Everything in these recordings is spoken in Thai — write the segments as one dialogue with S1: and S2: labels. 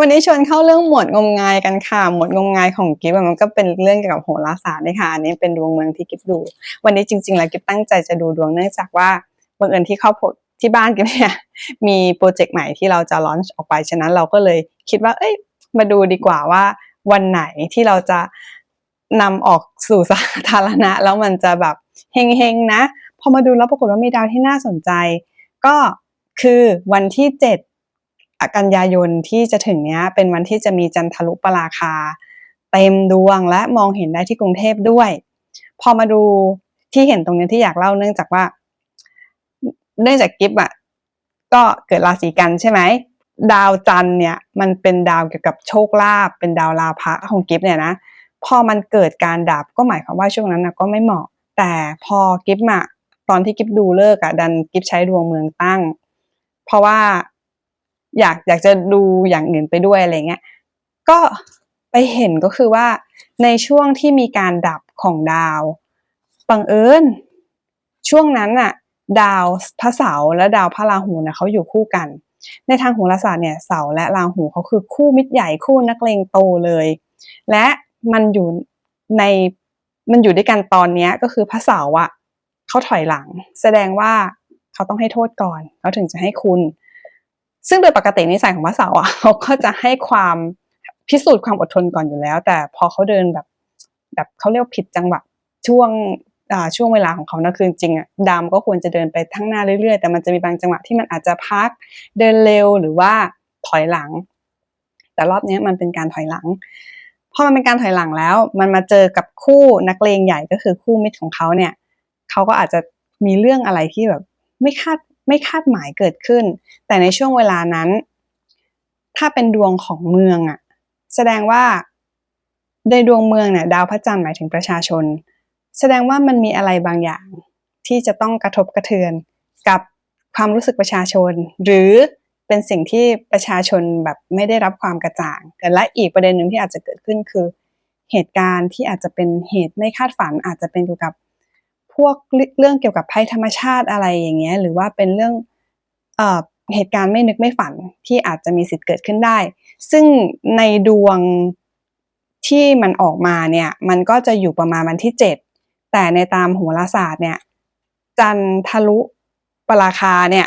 S1: วันนี้ชวนเข้าเรื่องหมวดงมงายกันค่ะ หมวดงมงายของกิฟต์มันก็เป็นเรื่องเกี่ยวกับโหราศาสตร์นี่ค่ะอันนี้เป็นดวงเมืองที่กิฟต์ดู วันนี้จริง ๆ แล้วกิฟต์ตั้งใจจะดูดวงเนื่องจากว่าบังเอิญที่ครอบครัวที่บ้านกิฟต์เนี่ยมีโปรเจกต์ใหม่ที่เราจะลอนช์ออกไปฉะนั้นเราก็เลยคิดว่า เอ้ย มาดูดีกว่าว่าวันไหนที่เราจะนำออกสู่สาธารณะ แล้วมันจะแบบเฮงๆนะพอมาดูแล้วปรากฏว่ามีดาวที่น่าสนใจ ก็คือวันที่เจ็ด กันยายนที่จะถึงเนี้ยเป็นวันที่จะมีจันทรุปราคา เต็มดวงและมองเห็นได้ที่กรุงเทพด้วย พอมาดูที่เห็นตรงนี้ที่อยากเล่าเนื่องจากว่า เนื่องจากกิฟต์อะก็เกิดราศีกันใช่ไหมดาวจันเนี่ยมันเป็นดาวเกี่ยวกับโชคลาภเป็นดาวลาภะของกิฟต์เนี่ยนะพอมันเกิดการดับก็หมายความว่าช่วงนั้นนะก็ไม่เหมาะ แต่พอกิฟต์อะตอนที่กิฟต์ดูเลิกอะดันกิฟต์ใช้ดวงเมืองตั้ง เพราะว่า อยากอยากจะดูอย่างอื่นไปด้วยอะไรเงี้ยก็ไปเห็นก็คือว่าในช่วงที่มีการดับของดาวบังเอิญช่วงนั้นน่ะดาวพระเสาร์และดาวพระราหูนะเขาอยู่คู่กัน ในทางโหราศาสตร์เนี่ยเสาร์และราหูเขาคือคู่มิตรใหญ่คู่นักเลงโตเลย และมันอยู่ในมันอยู่ด้วยกันตอนเนี้ยก็คือพระเสาร์อะเขาถอยหลัง แสดงว่าเขาต้องให้โทษก่อนเขาถึงจะให้คุณ ซึ่งโดยปกตินิสัยของพระเสาร์อะเขาก็จะให้ความพิสูจน์ความอดทนก่อนอยู่แล้ว แต่พอเขาเดินแบบ แบบเขาเรียกผิดจังหวะช่วงอ่าช่วงเวลาของเขานะคือจริงอะดามก็ควรจะเดินไปทั้งหน้าเรื่อยๆ แต่มันจะมีบางจังหวะที่มันอาจจะพักเดินเร็วหรือว่าถอยหลัง แต่รอบนี้มันเป็นการถอยหลังพอมันเป็นการถอยหลังแล้ว มันมาเจอกับคู่นักเลงใหญ่ก็คือคู่มิตรของเขาเนี่ยเขาก็อาจจะมีเรื่องอะไรที่แบบไม่คาด ไม่คาดหมายเกิดขึ้น แต่ในช่วงเวลานั้น ถ้าเป็นดวงของเมืองอะแสดงว่าในดวงเมืองเนี่ยดาวพระจันทร์หมายถึงประชาชน แสดงว่ามันมีอะไรบางอย่าง ที่จะต้องกระทบกระเทือนกับความรู้สึกประชาชน หรือเป็นสิ่งที่ประชาชนแบบไม่ได้รับความกระจ่างแต่และอีกประเด็นหนึ่งที่อาจจะเกิดขึ้นคือ เหตุการณ์ที่อาจจะเป็นเหตุไม่คาดฝันอาจจะเป็นเกี่ยวกับ พวกเรื่องเกี่ยวกับภัยธรรมชาติอะไรอย่างเงี้ยหรือว่าเป็นเรื่องเอ่อเหตุการณ์ไม่นึกไม่ฝันที่อาจจะมีสิทธิ์เกิดขึ้นได้ ซึ่งในดวงที่มันออกมาเนี่ยมันก็จะอยู่ประมาณวันที่เจ็ดแต่ในตามโหราศาสตร์เนี่ยจันทรุปราคาเนี่ย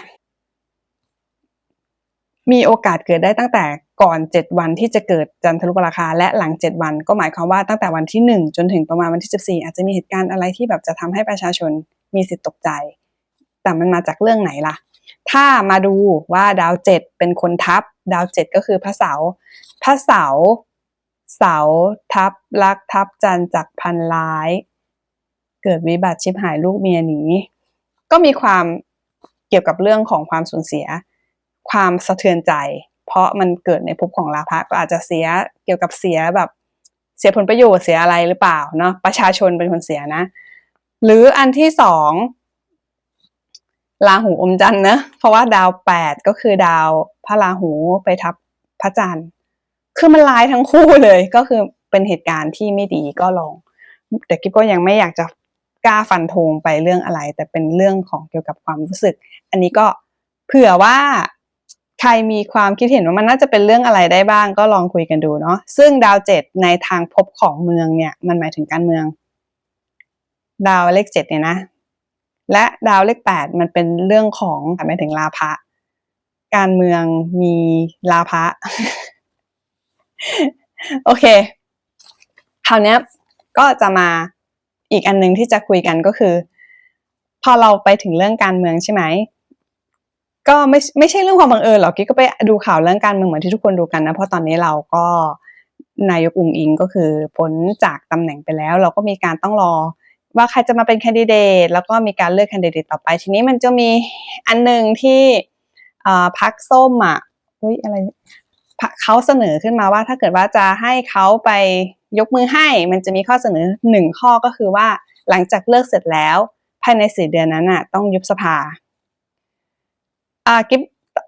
S1: มีโอกาสเกิดได้ตั้งแต่ ก่อน 7 วันที่จะเกิดจันทรุปราคา และหลัง 7 วัน ก็หมายความว่าตั้งแต่วันที่ 1 จนถึงประมาณวันที่ 14 อาจจะมีเหตุการณ์อะไรที่แบบจะทำให้ประชาชนมีสิทธิ์ตกใจ แต่มันมาจากเรื่องไหนล่ะ ถ้ามาดูว่าดาวเจ็ดเป็นคนทับ ดาวเจ็ดก็คือพระเสาร์พระเสาร์เสาทับลักทับจันจากพันร้าย เกิดวิบัติชิบหายลูกเมียหนีก็มีความเกี่ยวกับเรื่องของความสูญเสีย ความสะเทือนใจ เพราะมันเกิดในภพของลาภะก็อาจจะเสียเกี่ยวกับเสียแบบเสียผลประโยชน์เสียอะไรหรือเปล่าเนาะประชาชนเป็นคนเสียนะ หรืออันที่สองราหูอมจันทร์นะเพราะว่าดาวแปดก็คือดาวพระราหูไปทับพระจันทร์ คือมันร้ายทั้งคู่เลยก็คือเป็นเหตุการณ์ที่ไม่ดีก็ลอง แต่กิ๊บก็ยังไม่อยากจะกล้าฟันธงไปเรื่องอะไร แต่เป็นเรื่องของเกี่ยวกับความรู้สึก อันนี้ก็เผื่อว่า ใครมีความคิดเห็นว่ามันน่าจะเป็นเรื่องอะไรได้บ้างก็ลองคุยกันดูเนาะซึ่งดาวเจ็ดในทางพบของเมืองเนี่ยมันหมายถึงการเมือง ดาวเลขเจ็ดเนี่ยนะ และดาวเลขแปดมันเป็นเรื่องของหมายถึงลาภะการเมืองมีลาภะโอเค คราวนี้ก็จะมาอีกอันนึงที่จะคุยกันก็คือ พอเราไปถึงเรื่องการเมืองใช่ไหม ก็ไม่ไม่ใช่เรื่องความบังเอิญหรอกกิ๊กก็ไปดูข่าวเรื่องการเมืองเหมือนที่ทุกคนดูกันนะ เพราะตอนนี้เราก็นายกอุงอิงก็คือพ้นจากตำแหน่งไปแล้ว เราก็มีการต้องรอว่าใครจะมาเป็นแคนดิเดตแล้วก็มีการเลือกแคนดิเดตต่อไป ทีนี้มันจะมีอันหนึ่งที่พักส้มอะอุ้ยอะไรเขาเสนอขึ้นมาว่าถ้าเกิดว่าจะให้เขาไปยกมือให้ มันจะมีข้อเสนอหนึ่งข้อก็คือว่าหลังจากเลือกเสร็จแล้ว ภายในสี่เดือนนั้นอะต้องยุบสภา อ่ากิฟ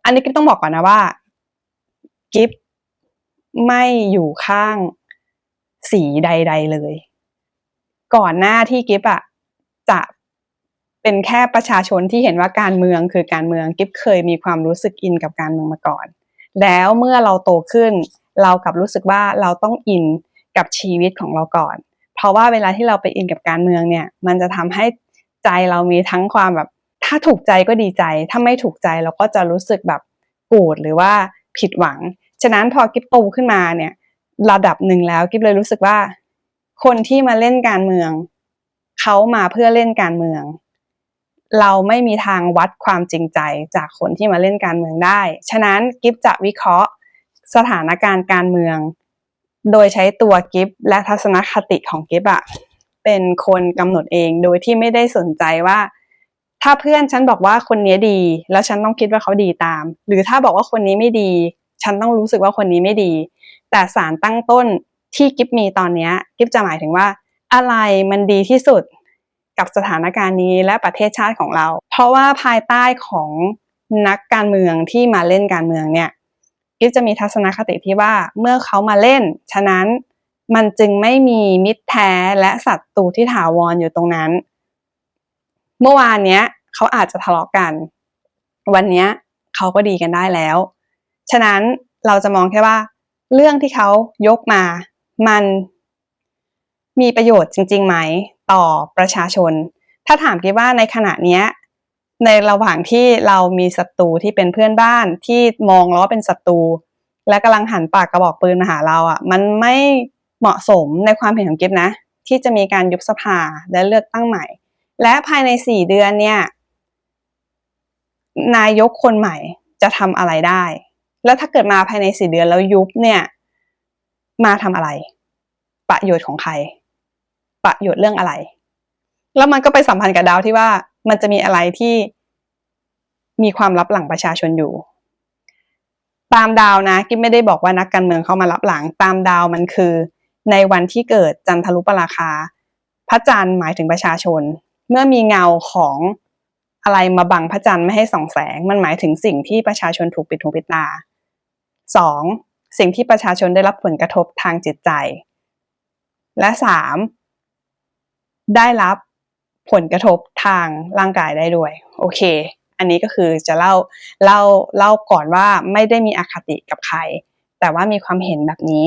S1: อันนี้กิฟต้องบอกก่อนนะว่า กิฟไม่อยู่ข้างสีใด ๆเลย ก่อนหน้าที่กิฟอะจะเป็นแค่ประชาชนที่เห็นว่าการเมืองคือการเมืองกิฟเคยมีความรู้สึกอินกับการเมืองมาก่อน แล้วเมื่อเราโตขึ้น เรากลับรู้สึกว่าเราต้องอินกับชีวิตของเราก่อน เพราะว่าเวลาที่เราไปอินกับการเมืองเนี่ย มันจะทำให้ใจเรามีทั้งความแบบ ถ้าถูกใจก็ดีใจ ถ้าไม่ถูกใจเราก็จะรู้สึกแบบโกรธหรือว่าผิดหวัง ฉะนั้นพอกิฟโตขึ้นมาเนี่ยระดับหนึ่งแล้วกิฟเลยรู้สึกว่า คนที่มาเล่นการเมืองเขามาเพื่อเล่นการเมือง เราไม่มีทางวัดความจริงใจจากคนที่มาเล่นการเมืองได้ ฉะนั้นกิฟจะวิเคราะห์สถานการณ์การเมือง โดยใช้ตัวกิฟและทัศนคติของกิฟอะเป็นคนกำหนดเองโดยที่ไม่ได้สนใจว่า ถ้าเพื่อนฉันบอกว่าคนนี้ดี แล้วฉันต้องคิดว่าเขาดีตาม หรือถ้าบอกว่าคนนี้ไม่ดี ฉันต้องรู้สึกว่าคนนี้ไม่ดี แต่สารตั้งต้นที่กิฟมีตอนนี้กิฟจะหมายถึงว่า อะไรมันดีที่สุดกับสถานการณ์นี้และประเทศชาติของเรา เพราะว่าภายใต้ของนักการเมืองที่มาเล่นการเมืองเนี่ยกิฟจะมีทัศนคติที่ว่าเมื่อเขามาเล่น ฉะนั้นมันจึงไม่มีมิตรแท้และศัตรูที่ถาวรออยู่ตรงนั้น เมื่อวานเนี้ยเขาอาจจะทะเลาะกัน วันนี้เขาก็ดีกันได้แล้ว ฉะนั้นเราจะมองแค่ว่า เรื่องที่เขายกมา มันมีประโยชน์จริงๆไหมต่อประชาชน ถ้าถามกิ๊ว่าในขณะเนี้ยในระหว่างที่เรามีศัตรูที่เป็นเพื่อนบ้านที่มองเราว่าเป็นศัตรูและกำลังหันปากกระบอกปืนมาหาเราอะ มันไม่เหมาะสมในความเห็นของกิฟนะ ที่จะมีการยุบสภาและเลือกตั้งใหม่ และภายในสี่เดือนเนี่ย นายกคนใหม่จะทำอะไรได้ แล้วถ้าเกิดมาภายในสี่เดือนแล้วยุบเนี่ย มาทำอะไร ประโยชน์ของใคร ประโยชน์เรื่องอะไร แล้วมันก็ไปสัมพันธ์กับดาวที่ว่ามันจะมีอะไรที่มีความลับหลังประชาชนอยู่ ตามดาวนะกิ๊บไม่ได้บอกว่านักการเมืองเข้ามารับหลัง ตามดาวมันคือ ในวันที่เกิดจันทรุปราคา พระจันทร์หมายถึงประชาชน เมื่อมีเงาของอะไรมาบังพระจันทร์ไม่ให้ส่องแสง มันหมายถึงสิ่งที่ประชาชนถูกปิดหูปิดตาสองสิ่งที่ประชาชนได้รับผลกระทบทางจิตใจ และสามได้รับผลกระทบทางร่างกายได้ด้วย โอเค อันนี้ก็คือจะเล่าเล่าเล่าก่อนว่าไม่ได้มีอคติกับใคร แต่ว่ามีความเห็นแบบนี้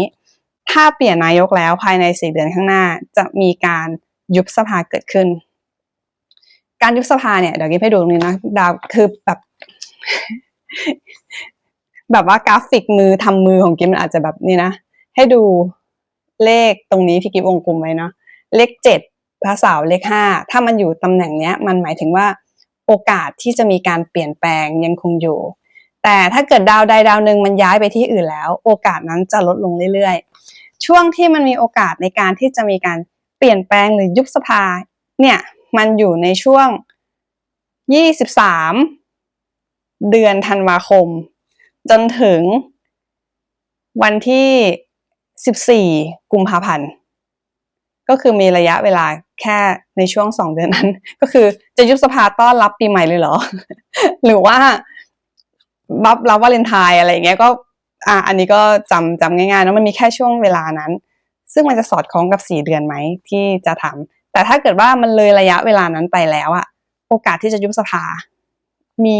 S1: ถ้าเปลี่ยนนายกแล้วภายในสี่เดือนข้างหน้าจะมีการยุบสภาเกิดขึ้น การยุบสภาเนี่ยเดี๋ยวกิ๊ให้ดูตรงนี้นะดาวคือแบบแบบว่ากราฟิกมือทำมือของกิมมันอาจจะแบบนี้นะ ให้ดูเลขตรงนี้ที่กิฟวงกลมไว้เนาะเลขเจ็ดพระสาเลขห้าถ้ามันอยู่ตำแหน่งเนี้ย มันหมายถึงว่าโอกาสที่จะมีการเปลี่ยนแปลงยังคงอยู่ แต่ถ้าเกิดดาวใดดาวหนึ่งมันย้ายไปที่อื่นแล้ว โอกาสนั้นจะลดลงเรื่อยๆ ช่วงที่มันมีโอกาสในการที่จะมีการเปลี่ยนแปลงหรือยุบสภาเนี่ย มันอยู่ในช่วง 23 เดือนธันวาคม จนถึงวันที่ 14 กุมภาพันธ์ ก็คือมีระยะเวลาแค่ในช่วงสองเดือนนั้น ก็คือจะยุบสภาต้อนรับปีใหม่เลยเหรอ หรือว่าบับรับวาเลนไทน์อะไรอย่างเงี้ยก็อะอันนี้ก็จำจำง่ายๆนะมันมีแค่ช่วงเวลานั้น ซึ่งมันจะสอดคล้องกับสี่เดือนไหมที่จะทำ แต่ถ้าเกิดว่ามันเลยระยะเวลานั้นไปแล้วอะโอกาสที่จะยุบสภา มี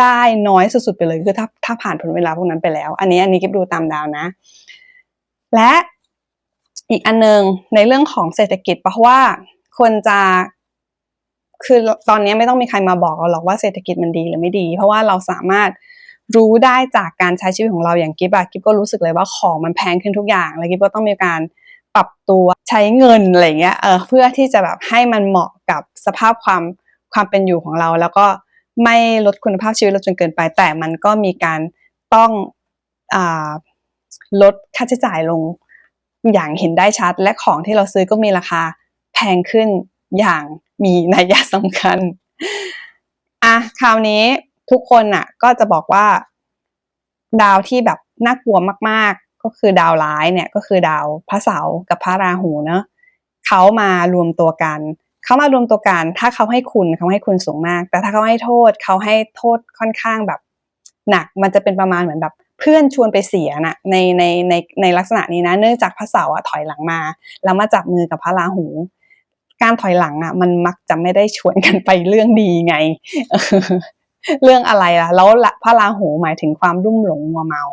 S1: ได้น้อยสุดๆไปเลยคือถ้าถ้าผ่านผลเวลาพวกนั้นไปแล้ว อันนี้อันนี้ก็ดูตามดาวนะ และอีกอันนึงในเรื่องของเศรษฐกิจเพราะว่าคนจะคือตอนนี้ไม่ต้องมีใครมาบอกเราหรอกว่าเศรษฐกิจมันดีหรือไม่ดี เพราะว่าเราสามารถรู้ได้จากการใช้ชีวิตของเราอย่างกิฟอะกิฟก็รู้สึกเลยว่าของมันแพงขึ้นทุกอย่าง แล้วกิฟก็ต้องมีการ ปรับตัวใช้เงินอะไรเงี้ยเออเพื่อที่จะแบบให้มันเหมาะกับสภาพความความเป็นอยู่ของเรา แล้วก็ไม่ลดคุณภาพชีวิตเราจนเกินไป แต่มันก็มีการต้องอลดค่าใช้จ่ายลงอย่างเห็นได้ชัด และของที่เราซื้อก็มีราคาแพงขึ้นอย่างมีนัยยะสำคัญอะคราวนี้ทุกคนอะ ก็จะบอกว่า ดาวที่แบบน่ากลัวมาก ก็คือดาวร้ายเนี่ยก็คือดาวพระเสาร์กับพระราหูเนาะเขามารวมตัวกัน เขามารวมตัวกัน ถ้าเขาให้คุณเขาให้คุณสูงมาก แต่ถ้าเขาให้โทษเขาให้โทษค่อนข้างแบบ หนักมันจะเป็นประมาณเหมือนแบบเพื่อนชวนไปเสียนะในในในในลักษณะนี้นะ เนื่องจากพระเสาร์ถอยหลังมาแล้วมาจับมือกับพระราหู การถอยหลังอะ มันมักจะไม่ได้ชวนกันไปเรื่องดีไง เรื่องอะไรล่ะ แล้วพระราหูหมายถึงความรุ่มหลงมัวเมา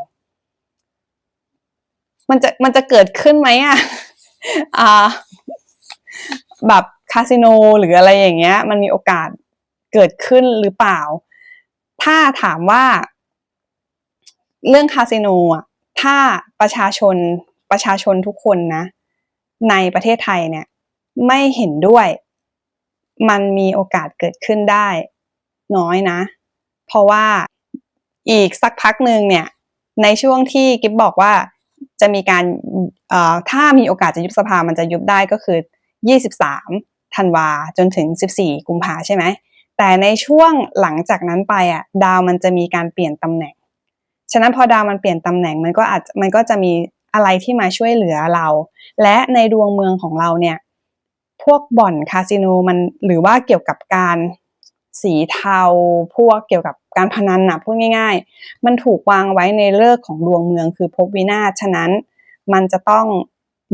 S1: มันจะมันจะเกิดขึ้นไหมอะอ่าแบบคาสิโนหรืออะไรอย่างเงี้ย มันมีโอกาสเกิดขึ้นหรือเปล่า ถ้าถามว่า เรื่องคาสิโนอะถ้าประชาชนประชาชนทุกคนนะ ในประเทศไทยเนี่ย ไม่เห็นด้วย มันมีโอกาสเกิดขึ้นได้ น้อยนะ เพราะว่าอีกสักพักหนึ่งเนี่ย ในช่วงที่กิฟบอกว่า จะมีการถ้ามีโอกาสจะยุบสภามันจะยุบได้ก็คือ 23ธันวาจนถึง 14 กุมภาใช่ไหมแต่ในช่วงหลังจากนั้นไปอะดาวมันจะมีการเปลี่ยนตำแหน่ง ฉะนั้นพอดาวมันเปลี่ยนตำแหน่งมันก็อาจมันก็จะมีอะไรที่มาช่วยเหลือเรา และในดวงเมืองของเราเนี่ยพวกบ่อนคาสิโนมันหรือว่าเกี่ยวกับการ สีเทาพวกเกี่ยวกับการพนันนะพูดง่าย ๆ มันถูกวางไว้ในเลิกของดวงเมืองคือภพวินาศฉะนั้น มันจะต้อง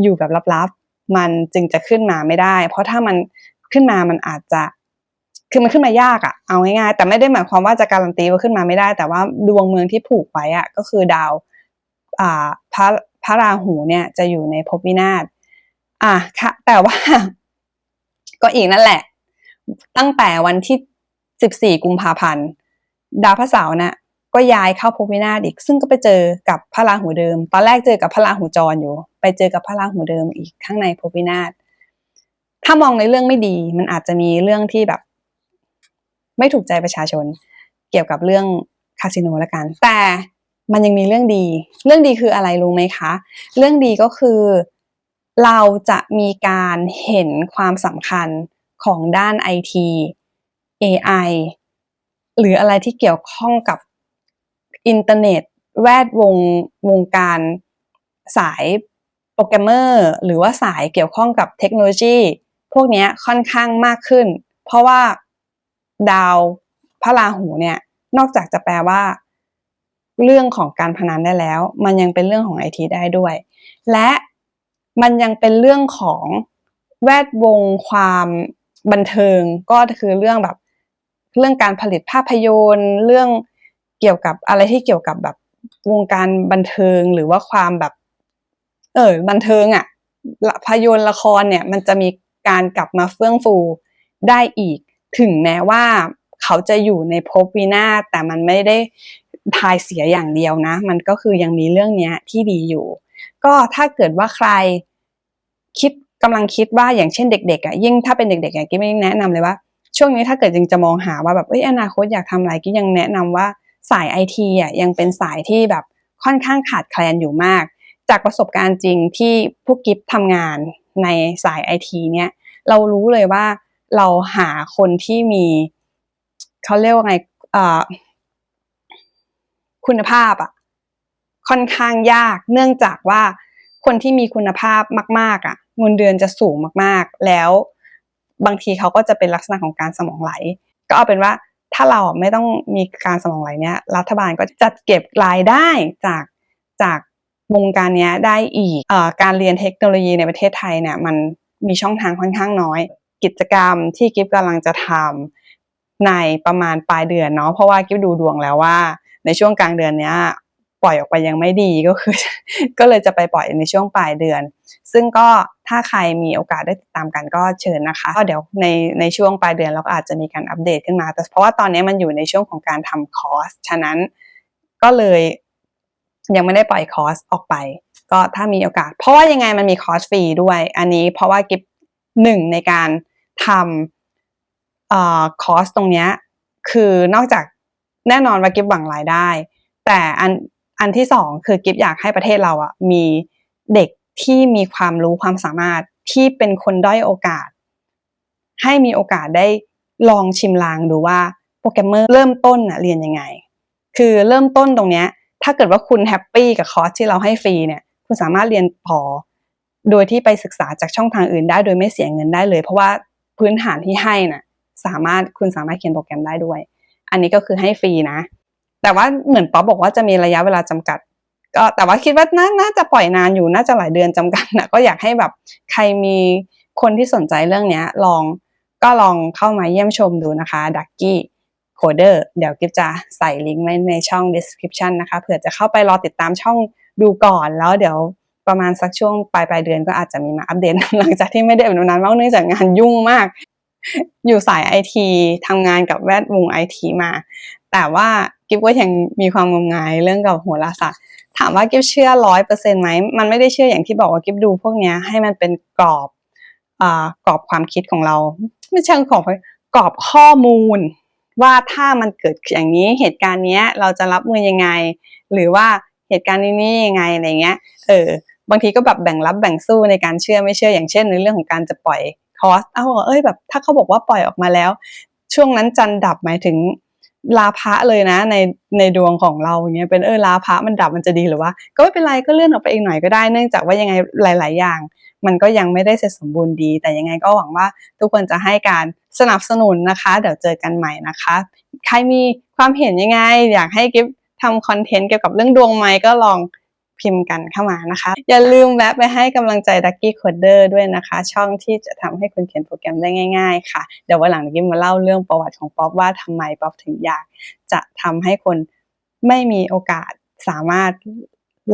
S1: อยู่แบบลับๆ มันจึงจะขึ้นมาไม่ได้ เพราะถ้ามันขึ้นมามันอาจจะคือมันขึ้นมายากอะเอาง่ายๆแต่ไม่ได้หมายความว่าจะการันตีว่าขึ้นมาไม่ได้ แต่ว่าดวงเมืองที่ผูกไว้อะก็คือดาวอ่าพระพระราหูเนี่ยจะอยู่ในภพวินาศอะค่ะแต่ว่า ก็อีกนั่นแหละ ตั้งแต่วันที่ 14 กุมภาพันธ์ ดาวพระเสาร์นะก็ย้ายเข้าภพวินาศอีก ซึ่งก็ไปเจอกับพระราหูเดิม ตอนแรกเจอกับพระราหูจรอยู่ ไปเจอกับพระราหูเดิมอีกข้างในภพวินาศถ้ามองในเรื่องไม่ดี มันอาจจะมีเรื่องที่แบบ ไม่ถูกใจประชาชน เกี่ยวกับเรื่องคาสิโนละกัน แต่มันยังมีเรื่องดี เรื่องดีคืออะไรรู้ไหมคะ เรื่องดีก็คือ เราจะมีการเห็นความสำคัญของด้านไอที AI หรืออะไรที่เกี่ยวข้องกับอินเทอร์เน็ต แวดวงวงการสายโปรแกรมเมอร์หรือว่าสายเกี่ยวข้องกับเทคโนโลยี พวกนี้ค่อนข้างมากขึ้น เพราะว่าดาวพระราหูเนี่ยนอกจากจะแปลว่า เรื่องของการพนันได้แล้ว มันยังเป็นเรื่องของไอทีได้ด้วย และมันยังเป็นเรื่องของแวดวงความบันเทิงก็คือเรื่องแบบ เรื่องการผลิตภาพยนตร์ เรื่องเกี่ยวกับอะไรที่เกี่ยวกับแบบวงการบันเทิงหรือว่าความแบบ เออบันเทิงอะ่ะภาพยนตร์ละครเนี่ย มันจะมีการกลับมาเฟื่องฟูได้อีก ถึงแม้ว่าเขาจะอยู่ในภพวินาแต่มันไม่ได้ทายเสียอย่างเดียวนะ มันก็คือยังมีเรื่องเนี้ยที่ดีอยู่ ก็ถ้าเกิดว่าใครคิดกำลังคิดว่าอย่างเช่นเด็กๆอะยิ่งถ้าเป็นเด็กๆอย่างกิ๊ไม่แนะนำเลยว่า ช่วงนี้ถ้าเกิดจริงจะมองหาว่าแบบเอ้ยอนาคตอยากทำอะไรก็ยังแนะนำว่าสายไอทีอะยังเป็นสายที่แบบค่อนข้างขาดแคลนอยู่มาก จากประสบการณ์จริงที่พวกกิฟทำงานในสายไอทีเนี่ยเรารู้เลยว่าเราหาคนที่มีเขาเรียกว่าไงคุณภาพอะค่อนข้างยาก เนื่องจากว่าคนที่มีคุณภาพมาก ๆอะเงินเดือนจะสูงมากๆ แล้ว บางทีเขาก็จะเป็นลักษณะของการสมองไหล ก็เอาเป็นว่าถ้าเราไม่ต้องมีการสมองไหลเนี้ยรัฐบาลก็จัดเก็บรายได้จากจากวงการนี้ได้อีกอการเรียนเทคโนโลยีในประเทศไทยเนี่ยมันมีช่องทางค่อนข้างน้อย กิจกรรมที่กิฟกำลังจะทำในประมาณปลายเดือนเนาะเพราะว่ากิฟดูดวงแล้วว่า ในช่วงกลางเดือนเนี้ย ปล่อยออกไปยังไม่ดีก็คือ ก็เลยจะไปปล่อยในช่วงปลายเดือน ซึ่งก็ถ้าใครมีโอกาสได้ติดตามกันก็เชิญนะคะก็เดี๋ยวในในช่วงปลายเดือนเราก็อาจจะมีการอัปเดตขึ้นมา แต่เพราะว่าตอนนี้มันอยู่ในช่วงของการทำคอร์สฉะนั้นก็เลยยังไม่ได้ปล่อยคอร์สออกไป ก็ถ้ามีโอกาส เพราะว่ายังไงมันมีคอร์สฟรีด้วย อันนี้เพราะว่ากิฟหนึ่งในการทำคอร์สตรงนี้คือนอกจากแน่นอนว่ากิฟหวังรายได้ แต่อัน อันที่สองคือกิฟอยากให้ประเทศเราอะมีเด็กที่มีความรู้ความสามารถที่เป็นคนด้อยโอกาส ให้มีโอกาสได้ลองชิมลางดูว่าโปรแกรมเมอร์เริ่มต้นอะเรียนยังไง คือเริ่มต้นตรงเนี้ยถ้าเกิดว่าคุณแฮปปี้กับคอร์สที่เราให้ฟรีเนี่ยคุณสามารถเรียนพอโดยที่ไปศึกษาจากช่องทางอื่นได้โดยไม่เสียเงินได้เลย เพราะว่าพื้นฐานที่ให้น่ะสามารถคุณสามารถเขียนโปรแกรมได้ด้วย อันนี้ก็คือให้ฟรีนะ แต่ว่าเหมือนป๊อปบอกว่าจะมีระยะเวลาจำกัด ก็แต่ว่าคิดว่าน่านาจะปล่อยนานอยู่น่าจะหลายเดือนจำกัดนะก็อยากให้แบบใครมีคนที่สนใจเรื่องนี้ลองก็ลองเข้ามาเยี่ยมชมดูนะคะดักกี้โคเดอร์เดี๋ยวกิฟจะใส่ลิงก์ไว้ในช่อง description นะคะเผื่อจะเข้าไปรอติดตามช่องดูก่อนแล้วเดี๋ยวประมาณสักช่วงปลายปลายเดือนก็อาจจะมีมาอัปเดตหลังจากที่ไม่ได้แบบนานมากเนื่องจากงานยุ่งมาก อยู่สายไอทีทำงานกับแวดวงไอทีมา แต่ว่า กิฟก็ยังมีความงมงายเรื่องกับโหราศาสตร์ถามว่ากิฟเชื่อร้อยเปอร์เซ็นต์ไหมมันไม่ได้เชื่ออย่างที่บอกว่ากิฟดูพวกเนี้ยให้มันเป็นกรอบอ่ากรอบความคิดของเรา ไม่ใช่กรอบกรอบข้อมูล ว่าถ้ามันเกิดอย่างนี้เหตุการณ์เนี้ยเราจะรับมือยังไง หรือว่าเหตุการณ์นี้นี่ยังไงอะไรเงี้ยเออบางทีก็แบบแบ่งรับแบ่งสู้ในการเชื่อไม่เชื่ออย่างเช่น ในเรื่องของการจะปล่อยคอร์สเอ้าเอ้ยแบบถ้าเขาบอกว่าปล่อยออกมาแล้ว ช่วงนั้นจันดับหมายถึง ลาพะเลยนะ ในในดวงของเราอย่างเงี้ยเป็นเออลาพะมันดับมันจะดีหรือว่าก็ไม่เป็นไรก็เลื่อนออกไปอีกหน่อยก็ได้เนื่องจากว่ายังไงหลาย ๆ อย่าง มันก็ยังไม่ได้เสร็จสมบูรณ์ดี แต่ยังไงก็หวังว่าทุกคนจะให้การสนับสนุนนะคะ เดี๋ยวเจอกันใหม่นะคะ ใครมีความเห็นยังไง อยากให้กิฟทำคอนเทนต์เกี่ยวกับเรื่องดวงไหมก็ลอง พิมพ์กันเข้ามานะคะ อย่าลืมแวะไปให้กำลังใจดักกี้โคเดอร์ด้วยนะคะ ช่องที่จะทำให้คุณเขียนโปรแกรมได้ง่าย ๆ ค่ะ เดี๋ยววันหลังกิ้มาเล่าเรื่องประวัติของป๊อปว่าทำไมป๊อปถึงอยาก จะทำให้คนไม่มีโอกาสสามารถ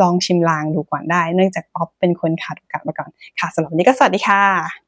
S1: ลองชิมลางดูก่อนได้ เนื่องจากป๊อปเป็นคนขาดโอกาสมาก่อนค่ะสำหรับวันนี้ก็สวัสดีค่ะ